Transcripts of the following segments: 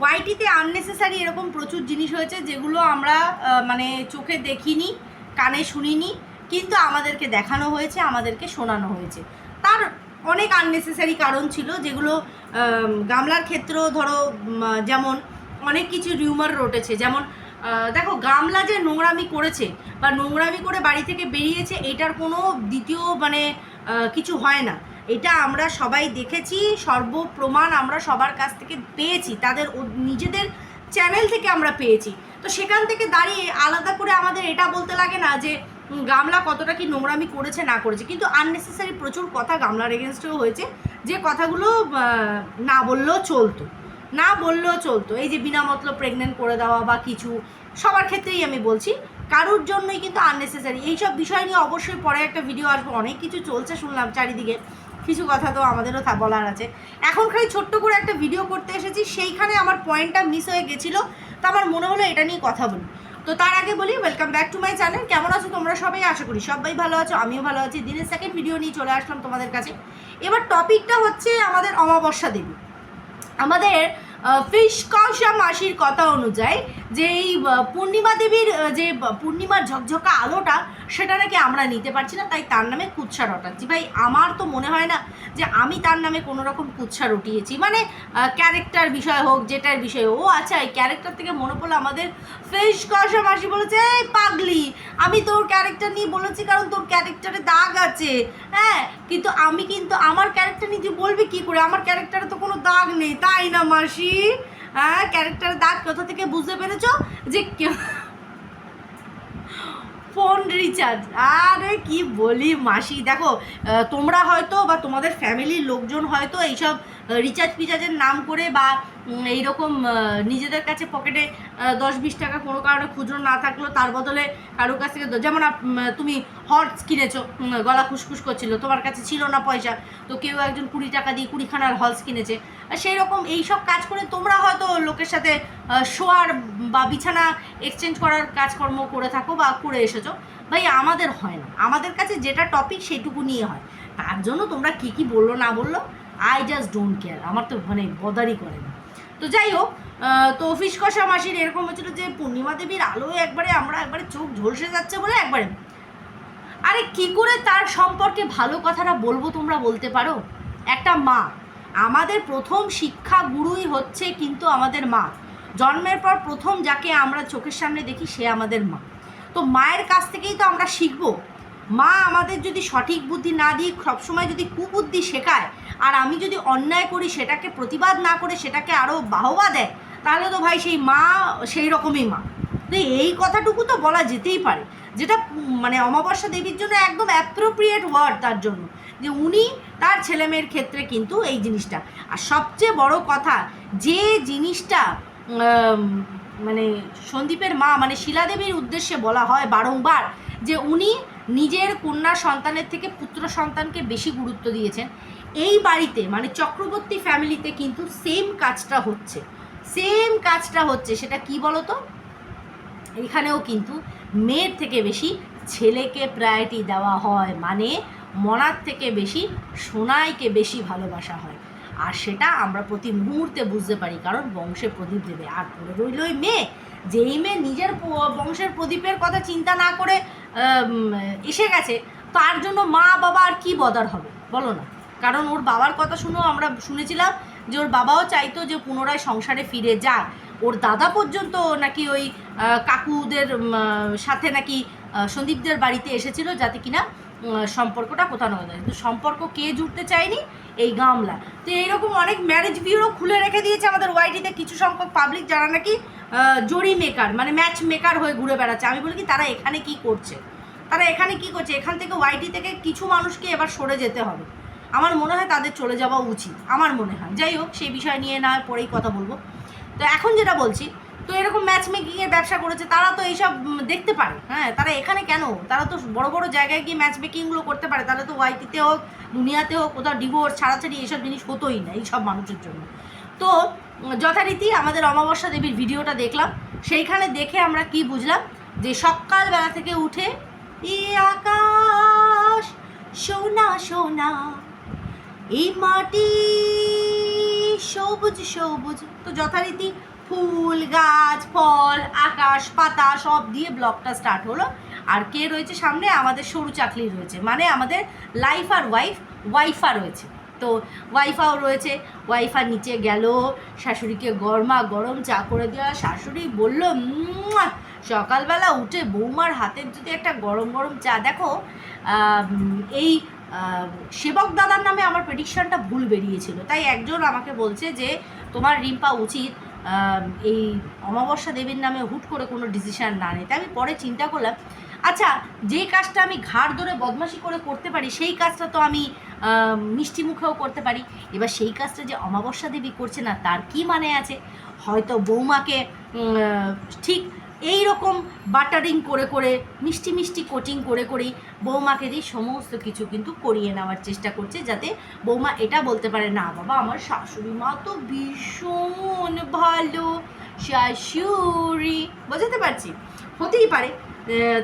ওয়াইটিতে আননেসেসারি এরকম প্রচুর জিনিস হয়েছে যেগুলো আমরা মানে চোখে দেখিনি, কানে শুনিনি, কিন্তু আমাদেরকে দেখানো হয়েছে, আমাদেরকে শোনানো হয়েছে। তার অনেক আননেসেসারি কারণ ছিল যেগুলো গামলার ক্ষেত্রেও ধরো যেমন অনেক কিছু রিউমার রটেছে। যেমন দেখো, গামলা যে নোংরামি করেছে বা নোংরামি করে বাড়ি থেকে বেরিয়েছে, এটার কোনো দ্বিতীয় মানে কিছু হয় না। এটা আমরা সবাই দেখেছি, সর্বপ্রমাণ আমরা সবার কাছ থেকে পেয়েছি, তাদের নিজেদের চ্যানেল থেকে আমরা পেয়েছি। তো সেখান থেকে দাঁড়িয়ে আলাদা করে আমাদের এটা বলতে লাগে না যে গামলা কতটা কি নোংরামি করেছে, না করেছে। কিন্তু আননেসেসারি প্রচুর কথা গামলার এগেনস্টেও হয়েছে, যে কথাগুলো না বললেও চলতো। না বললেও চলতো। এই যে বিনা মতলব প্রেগনেন্ট করে দেওয়া বা কিছু, সবার ক্ষেত্রেই আমি বলছি, কারুর জন্যই কিন্তু আননেসেসারি এইসব বিষয় নিয়ে অবশ্যই পরে একটা ভিডিও আসবে, অনেক কিছু চলছে শুনলাম চারিদিকে। কিছু কথা তো আমাদেরও তা বলার আছে। এখন খালি ছোট্ট করে একটা ভিডিও করতে এসেছি, সেইখানে আমার পয়েন্টটা মিস হয়ে গেছিল। তো আমার মনে হলো এটা নিয়ে কথা বলি। তো তার আগে বলি welcome back to my channel কেমন আছো তোমরা সবাই? আশা করি সবাই ভালো আছো, আমিও ভালো আছি। দিনের সেকেন্ড ভিডিও নিয়ে চলে আসলাম তোমাদের কাছে। এবার টপিকটা হচ্ছে আমাদের অমাবস্যা দেবী। আমাদের ফিশ কষা মাসির কথা অনুযায়ী যে এই পূর্ণিমা দেবীর যে পূর্ণিমার ঝকঝকা আলোটা, সেটা নাকি আমরা নিতে পারছি না, তাই তার নামে কুৎসা রটাচ্ছি। ভাই, আমার তো মনে হয় না যে আমি তার নামে কোনো রকম কুৎসা রটিয়েছি। মানে ক্যারেক্টার বিষয় হোক, যেটার বিষয় ও আচ্ছা এই ক্যারেক্টার থেকে মনে পড়ল আমাদের ফিশ কষা মাসি বলেছে, এই পাগলি, আমি তোর ক্যারেক্টার নিয়ে বলেছি কারণ তোর ক্যারেক্টারে দাগ আছে। হ্যাঁ কিন্তু আমি কিন্তু আমার ক্যারেক্টার নিয়ে তুই বলবি কী করে? আমার ক্যারেক্টারে তো কোনো দাগ নেই, তাই না মাসি? হ্যাঁ ক্যারেক্টারের দাগ কোথা থেকে বুঝতে পেরেছ? যে ফোন রিচার্জ আরে কি বলি মাসি, দেখো তোমরা হয়তো বা তোমাদের ফ্যামিলির লোকজন হয়তো এইসব রিচার্জ ফিচার্জের নাম করে বা এইরকম নিজেদের কাছে পকেটে দশ বিশ টাকা কোনো কারণে খুচরো না থাকলেও তার বদলে কারোর কাছ থেকে যেমন তুমি হর্স কিনেছো গলা খুসখুস করছিল, তোমার কাছে ছিল না পয়সা, তো কেউ একজন কুড়ি টাকা দিয়ে কুড়িখানার হলস কিনেছে। আর সেই রকম এইসব কাজ করে তোমরা হয়তো লোকের সাথে শোয়ার বা বিছানা এক্সচেঞ্জ করার কাজকর্ম করে থাকো বা করে এসেছ। ভাই, আমাদের হয় না। আমাদের কাছে যেটা টপিক সেটুকু নিয়ে হয়। তার জন্য তোমরা কি কি বলল না বলল আই জাস্ট ডোন্ট কেয়ার আমার তো মানে বদারই করে না। তো যাই হোক তো অফিস কষা মাসির এরকম হচ্ছিল যে পূর্ণিমা দেবীর আলোয় একবারে আমরা একবারে চোখ ঝলসে যাচ্ছে বলে একবারে আরে কি করে তার সম্পর্কে ভালো কথাটা বলব তোমরা বলতে পারো? একটা মা। আমাদের প্রথম শিক্ষা গুরুই হচ্ছে কিন্তু আমাদের মা। জন্মের পর প্রথম যাকে আমরা চোখের সামনে দেখি সে আমাদের মা। তো মায়ের কাছ থেকেই তো আমরা শিখব। মা আমাদের যদি সঠিক বুদ্ধি না দিয়ে সবসময় যদি কুবুদ্ধি শেখায়, আর আমি যদি অন্যায় করি, সেটাকে প্রতিবাদ না করে সেটাকে আরও বাহবা দেয়, তাহলে তো ভাই সেই মা সেই রকমই মা। তো এই কথাটুকু তো বলা যেতেই পারে। যেটা মানে অমাবস্যা দেবীর জন্য একদম অ্যাপ্রোপ্রিয়েট ওয়ার্ড তার জন্য। যে উনি তার ছেলেমেয়ের ক্ষেত্রে কিন্তু এই জিনিসটা। আর সবচেয়ে বড় কথা, যে জিনিসটা মানে সন্দীপের মা মানে শিলাদেবীর উদ্দেশ্যে বলা হয় বারংবার, যে উনি নিজের কন্যা সন্তানের থেকে পুত্র সন্তানকে বেশি গুরুত্ব দিয়েছেন। এই বাড়িতে মানে চক্রবর্তী ফ্যামিলিতে কিন্তু সেম কাজটা হচ্ছে। সেম কাজটা হচ্ছে, সেটা কি বলো তো এখানেও কিন্তু মেয়ের থেকে বেশি ছেলেকে প্রায়োরিটি দেওয়া হয়। মানে মনার থেকে বেশি সোনাইকে বেশি ভালোবাসা হয়। আর সেটা আমরা প্রতি মুহূর্তে বুঝতে পারি, কারণ বংশে প্রদীপ দেবে। আর পড়ে রইল ওই মেয়ে, যেই মেয়ে নিজের বংশের প্রদীপের কথা চিন্তা না করে এসে গেছে, তার জন্য মা বাবা আর কি বদার হবে? বলো না। কারণ ওর বাবার কথা শুনেও আমরা শুনেছিলাম যে ওর বাবাও চাইতো যে পুনরায় সংসারে ফিরে যাক ওর দাদা পর্যন্ত নাকি ওই কাকুদের সাথে নাকি সন্দীপদের বাড়িতে এসেছিল যাতে কিনা সম্পর্কটা কোথাও না কিন্তু সম্পর্ক কে জুড়তে চায়নি? এই গামলা। তো এইরকম অনেক ম্যারেজ বিউরো খুলে রেখে দিয়েছে আমাদের ওয়াইটিতে কিছু সংখ্যক পাবলিক যারা নাকি জড়ি মেকার মানে ম্যাচ মেকার হয়ে ঘুরে বেড়াচ্ছে। আমি বলি কি, তারা এখানে কি করছে? তারা এখানে কি করছে? এখান থেকে ওয়াইটি থেকে কিছু মানুষকে এবার সরে যেতে হবে। আমার মনে হয় তাদের চলে যাওয়া উচিত। আমার মনে হয়। যাই হোক, সেই বিষয় নিয়ে না পরেই কথা বলব। তো এখন যেটা বলছি, তো এরকম ম্যাচ মেকিংয়ের ব্যবসা করেছে, তারা তো এইসব দেখতে পারে। হ্যাঁ তারা এখানে কেন? তারা তো বড় বড় জায়গায় গিয়ে ম্যাচ মেকিংগুলো করতে পারে। তাহলে তো ওয়াইটিতে হোক, দুনিয়াতে হোক, কোথাও ডিভোর্স ছাড়াছাড়ি এইসব জিনিস হতোই না, এইসব মানুষের জন্য। তো যথারীতি আমাদের অমাবস্যা দেবীর ভিডিওটা দেখলাম। সেইখানে দেখে আমরা কি বুঝলাম? যে সকালবেলা থেকে উঠে, এ আকাশ, সোনা সোনা, এই মাটি সবুজ সবুজ। তো যথারীতি ফুল, গাছ, ফল, আকাশ, পাতা সব দিয়ে ব্লগটা স্টার্ট হলো। আর কে রয়েছে সামনে? আমাদের সরু চাকলি রয়েছে। মানে আমাদের লাইফ আর ওয়াইফ ওয়াইফা রয়েছে। তো ওয়াইফাও রয়েছে। ওয়াইফা নিচে গেল। শাশুড়িকে গরমা গরম চা করে দেওয়া। শাশুড়ি বলল! সকালবেলা উঠে বৌমার হাতের যদি একটা গরম গরম চা। দেখো এই সেবক দাদার নামে আমার প্রেডিকশনটা ভুল বেরিয়েছিল। তাই একজন আমাকে বলছে যে, তোমার রিম্পা উচিত এই অমাবস্যা দেবীর নামে হুট করে কোনো ডিসিশন না নিতে। আমি পরে চিন্তা করলাম আচ্ছা যে কাজটা আমি ঘাড় ধরে বদমাশি করে করতে পারি, সেই কাজটা তো আমি মিষ্টি মুখেও করতে পারি। এবার সেই কাজটা যে অমাবস্যা দেবী করছে না, তার কি মানে আছে? হয়তো বৌমাকে ঠিক এই রকম বাটারিং করে করে, মিষ্টি মিষ্টি কোটিং করে করেই বৌমাকে দিয়ে সমস্ত কিছু কিন্তু করিয়ে নেওয়ার চেষ্টা করছে যাতে বৌমা এটা বলতে পারে, না বাবা, আমার শাশুড়ি মা তো ভীষণ ভালো, শাশুড়ি। বোঝাতে পারছি? হতেই পারে।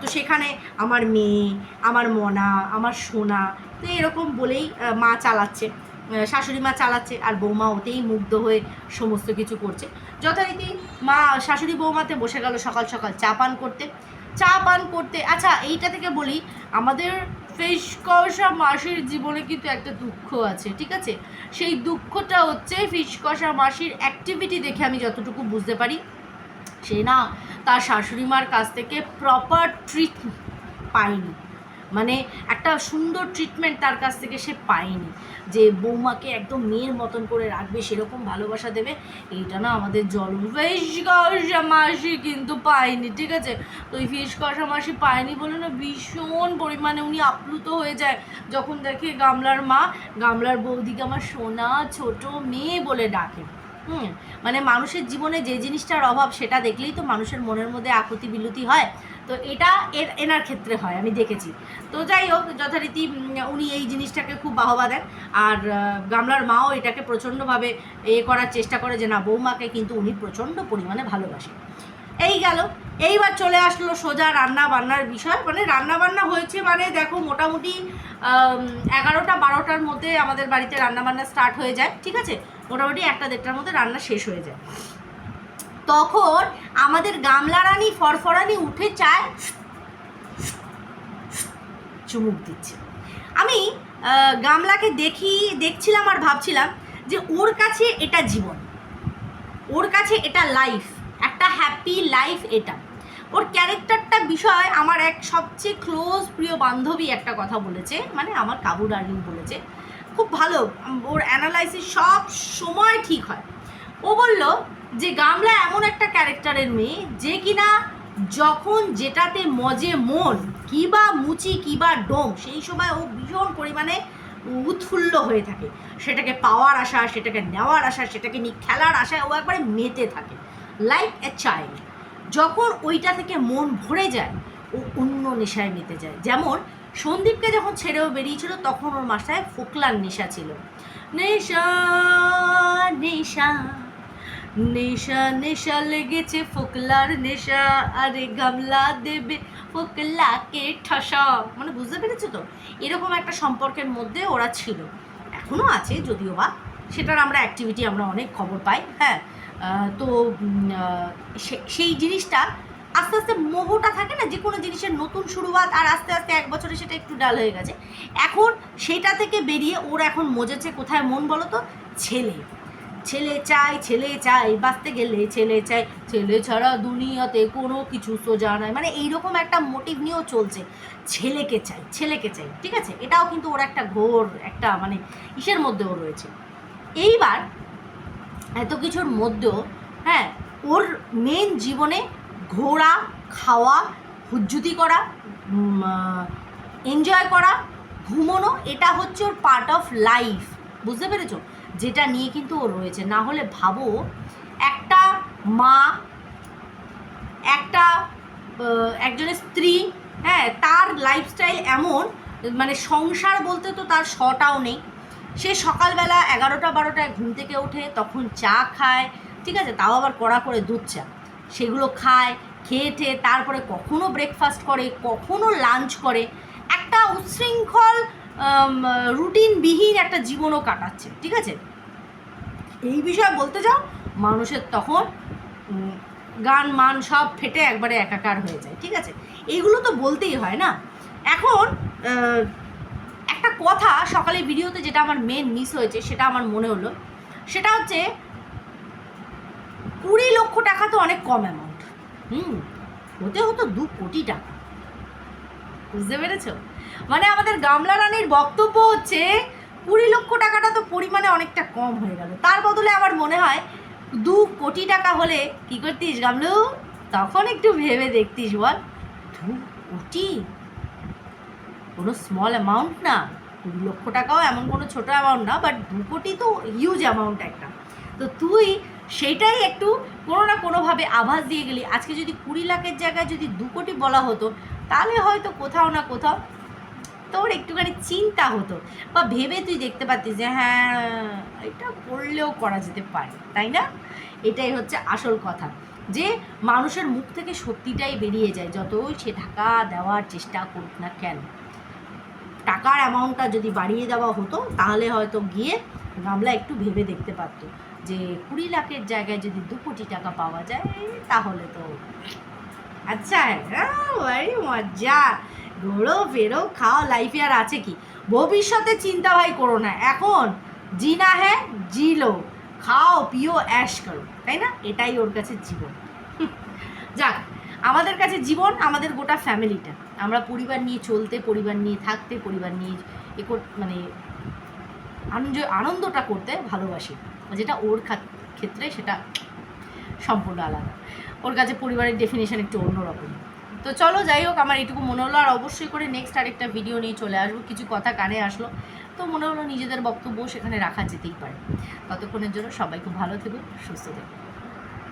তো সেখানে আমার মেয়ে, আমার মনা, আমার সোনা, তো এরকম বলেই মা চালাচ্ছে। শাশুড়ি মা চালাচ্ছে আর বৌমা ওতেই মুগ্ধ হয়ে সমস্ত কিছু করছে। যথারীতি মা, শাশুড়ি বৌমাতে বসে গেল সকাল সকাল চা পান করতে। চা পান করতে আচ্ছা এইটা থেকে বলি, আমাদের ফিশ কষা মাসির জীবনে কিন্তু একটা দুঃখ আছে, ঠিক আছে? সেই দুঃখটা হচ্ছে ফিশ কষা মাসির অ্যাক্টিভিটি দেখে আমি যতটুকু বুঝতে পারি। সে না, তার শাশুড়ি মার কাছ থেকে প্রপার ট্রিট পায়নি। মানে একটা সুন্দর ট্রিটমেন্ট তার কাছ থেকে সে পায়নি। যে বৌমাকে একদম মেয়ের মতন করে রাখবে, সেরকম ভালোবাসা দেবে, এইটা না আমাদের জল ফিশ কষা মাসি কিন্তু পায়নি ঠিক আছে? তো এই ফিশ কষা মাসি পায়নি বলে না ভীষণ পরিমাণে উনি আপ্লুত হয়ে যায়। যখন দেখে গামলার মা, গামলার বৌদিকে আমার সোনা ছোট মেয়ে বলে ডাকে। হুম মানে মানুষের জীবনে যে জিনিসটার অভাব সেটা দেখলেই তো মানুষের মনের মধ্যে আকুতি বিলুতি হয়। তো এটা এর, এনার ক্ষেত্রে হয়, আমি দেখেছি। তো যাই হোক, যথারীতি উনি এই জিনিসটাকে খুব বাহবা দেন। আর গামলার মাও এটাকে প্রচণ্ডভাবে এ করার চেষ্টা করে যে না, বৌমাকে কিন্তু উনি প্রচণ্ড পরিমাণে ভালোবাসে এই গেল। এইবার চলে আসলো সোজা রান্না বান্নার বিষয়। মানে রান্না বান্না হয়েছে মানে দেখো মোটামুটি এগারোটা, বারোটার মধ্যে আমাদের বাড়িতে রান্না বান্না স্টার্ট হয়ে যায়, ঠিক আছে? মোটামুটি একটা দেড়টার মধ্যে রান্না শেষ হয়ে যায়। তখন আমাদের গামলা রানী ফরফরানি উঠে চায় চুমুক দিচ্ছে। আমি গামলাকে দেখি, দেখছিলাম আর ভাবছিলাম যে ওর কাছে এটা জীবন। ওর কাছে এটা লাইফ একটা হ্যাপি লাইফ এটা। ওর ক্যারেক্টারটা বিষয় আমার এক সবচেয়ে ক্লোজ প্রিয় বান্ধবী একটা কথা বলেছে মানে আমার কাবু ডার্লিং বলেছে খুব ভালো। ওর অ্যানালাইসিস সব সময় ঠিক হয়। ও বলল যে, গামলা এমন একটা ক্যারেক্টারের মেয়ে যে কিনা যখন যেটাতে মজে মন, কিবা মুচি, কিবা ডোম, সেই সময় ও ভীষণ পরিমাণে উৎফুল্ল হয়ে থাকে। সেটাকে পাওয়ার আশা, সেটাকে নেওয়ার আশা, সেটাকে নিয়ে খেলার আশায় ও একবারে মেতে থাকে। লাইক এ চাইল্ড যখন ওইটা থেকে মন ভরে যায়, ও অন্য নেশায় মেতে যায়। যেমন সন্দীপকে যখন ছেড়েও বেরিয়েছিল, তখন ওর মাসায় ফোকলার নেশা ছিল। নেশা নেশা নেশা নেশা লেগেছে ফোকলার নেশা। আরে গামলা দেবে ফোকলাকে ঠসা। মানে বুঝতে পেরেছ তো? এরকম একটা সম্পর্কের মধ্যে ওরা ছিল। এখনও আছে, যদিও বা। সেটার আমরা অ্যাক্টিভিটি আমরা অনেক খবর পাই হ্যাঁ। তো সেই জিনিসটা আস্তে আস্তে মোহটা থাকে না যে কোনো জিনিসের নতুন শুরুয়াত আর আস্তে আস্তে এক বছরে সেটা একটু ডাল হয়ে গেছে। এখন সেটা থেকে বেরিয়ে ওর এখন মজেছে কোথায় মন বলো তো? ছেলে। ছেলে চাই ছেলে চাই, বাঁচতে গেলে ছেলে চাই। ছেলে ছাড়া দুনিয়াতে কোনো কিছু সোজা নয় মানে এইরকম একটা মোটিভ নিয়েও চলছে। ছেলেকে চাই ছেলেকে চাই, ঠিক আছে? এটাও কিন্তু ওর একটা ঘোর, একটা মানে ইসের মধ্যেও রয়েছে। এইবার এত কিছুর মধ্যেও হ্যাঁ ওর মেন জীবনে ঘোরা, খাওয়া, হুজ্জুতি করা এনজয় করা, ঘুমোনো, এটা হচ্ছে ওর পার্ট অফ লাইফ বুঝতে পেরেছ? যেটা নিয়ে কিন্তু ও রয়েছে। না হলে ভাবো, একটা মা, একটা একজনের স্ত্রী হ্যাঁ তার লাইফস্টাইল এমন মানে সংসার বলতে তো তার শটাও নেই। সে সকালবেলা এগারোটা, বারোটায় ঘুম থেকে ওঠে, তখন চা খায়, ঠিক আছে? তাও আবার কড়া করে দুধ চা। সেগুলো খায়, খেয়ে ঠেয়ে তারপরে কখনো ব্রেকফাস্ট করে, কখনো লাঞ্চ করে। একটা উচ্ছৃঙ্খল রুটিনবিহীন একটা জীবনও কাটাচ্ছে, ঠিক আছে? এই বিষয়ে বলতে যাও মানুষের তখন গান, মান সব ফেটে একবারে একাকার হয়ে যায়, ঠিক আছে? এইগুলো তো বলতেই হয় না? এখন একটা কথা সকালে ভিডিওতে যেটা আমার মেন মিস হয়েছে, সেটা আমার মনে হলো। সেটা হচ্ছে কুড়ি লক্ষ টাকা তো অনেক কম অ্যামাউন্ট হুম, হতে হতো দু কোটি টাকা। বুঝতে পেরেছ? মানে আমাদের গামলা রানীর বক্তব্য হচ্ছে, কুড়ি লক্ষ টাকাটা তো পরিমাণে অনেকটা কম হয়ে গেল। তার বদলে আমার মনে হয়, দু কোটি টাকা হলে কি করতিস গামলু? তখন একটু ভেবে দেখতিস বল। দু কোটি? কোনো স্মল অ্যামাউন্ট না। কুড়ি লক্ষ টাকাও এমন কোনো ছোটো অ্যামাউন্ট না বাট দু কোটি তো হিউজ অ্যামাউন্ট একটা। তো তুই সেটাই একটু কোনো না কোনোভাবে আভাস দিয়ে গেলি। আজকে যদি কুড়ি লাখের জায়গায় যদি দু কোটি বলা হতো, তাহলে হয়তো কোথাও না কোথাও তোর একটুখানি চিন্তা হতো বা ভেবে তুই দেখতে পারতিস যে হ্যাঁ এটা করলেও করা যেতে পারে, তাই না? এটাই হচ্ছে আসল কথা। যে মানুষের মুখ থেকে সত্যিটাই বেরিয়ে যায়, যতই সে টাকা দেওয়ার চেষ্টা করুক না কেন। টাকার অ্যামাউন্টটা যদি বাড়িয়ে দেওয়া হতো, তাহলে হয়তো গিয়ে গামলা একটু ভেবে দেখতে পারতো। যে কুড়ি লাখের জায়গায় যদি দু কোটি টাকা পাওয়া যায়, তাহলে তো আচ্ছা হ্যাঁ মজা। ঘোরো ফেরো খাও লাইফে আর আছে কি? ভবিষ্যতে চিন্তা ভাই করো না, এখন জিনা হ্যাঁ জিলো। খাও, পিও অ্যাশ করো, তাই না? এটাই ওর কাছে জীবন। যাক, আমাদের কাছে জীবন, আমাদের গোটা ফ্যামিলিটা আমরা পরিবার নিয়ে চলতে, পরিবার নিয়ে থাকতে, পরিবার নিয়ে এ মানে আনন্দ আনন্দটা করতে ভালোবাসি। যেটা ওর ক্ষেত্রে সেটা সম্পূর্ণ আলাদা। ওর কাছে পরিবারের ডেফিনেশন একটু অন্যরকম। তো চলো যাই হোক, আমার এটুকু মনে হলো, আর অবশ্যই করে নেক্সট আরেকটা ভিডিও নিয়ে চলে আসব। কিছু কথা কানে আসলো। তো মনে হলো নিজেদের বক্তব্য সেখানে রাখা যেতেই পারে। ততক্ষণের জন্য সবাই খুব ভালো থেকো, সুস্থ থেকো।